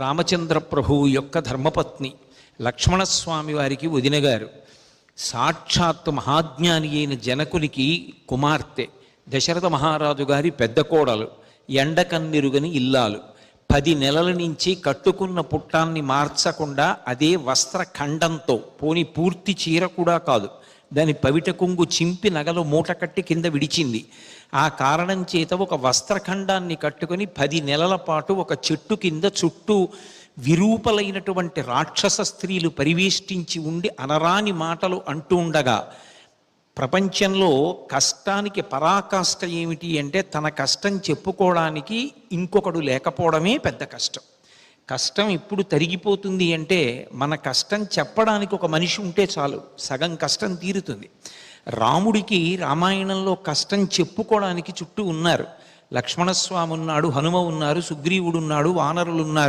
రామచంద్ర ప్రభువు యొక్క ధర్మపత్ని లక్ష్మణస్వామి వారికి వదినగారు. సాక్షాత్తు మహాజ్ఞాని అయిన జనకునికి కుమార్తె దశరథ మహారాజు గారి పెద్ద కోడలు ఎండకన్నిరుగని ఇల్లాలు. పది నెలల నుంచి కట్టుకున్న పుట్టాన్ని మార్చకుండా అదే వస్త్ర ఖండంతో పోని పూర్తి చీర కూడా కాదు. దాని పవిట కొంగు చింపి నగలు మూట కట్టి కింద విడిచింది. ఆ కారణం చేత ఒక వస్త్రఖండాన్ని కట్టుకొని పది నెలల పాటు ఒక చెట్టు కింద చుట్టూ విరూపలైనటువంటి రాక్షస స్త్రీలు పరివేష్టించి ఉండి అనరాని మాటలు అంటూ ఉండగా ప్రపంచంలో కష్టానికి పరాకాష్ట ఏమిటి అంటే తన కష్టం చెప్పుకోవడానికి ఇంకొకడు లేకపోవడమే పెద్ద కష్టం. కష్టం ఎప్పుడు తరిగిపోతుంది అంటే మన కష్టం చెప్పడానికి ఒక మనిషి ఉంటే చాలు. సగం కష్టం తీరుతుంది. రాముడికి రామాయణంలో కష్టం చెప్పుకోవడానికి చుట్టూ ఉన్నారు. లక్ష్మణస్వామి ఉన్నాడు హనుమ ఉన్నారు సుగ్రీవుడు ఉన్నాడు వానరులు ఉన్నారు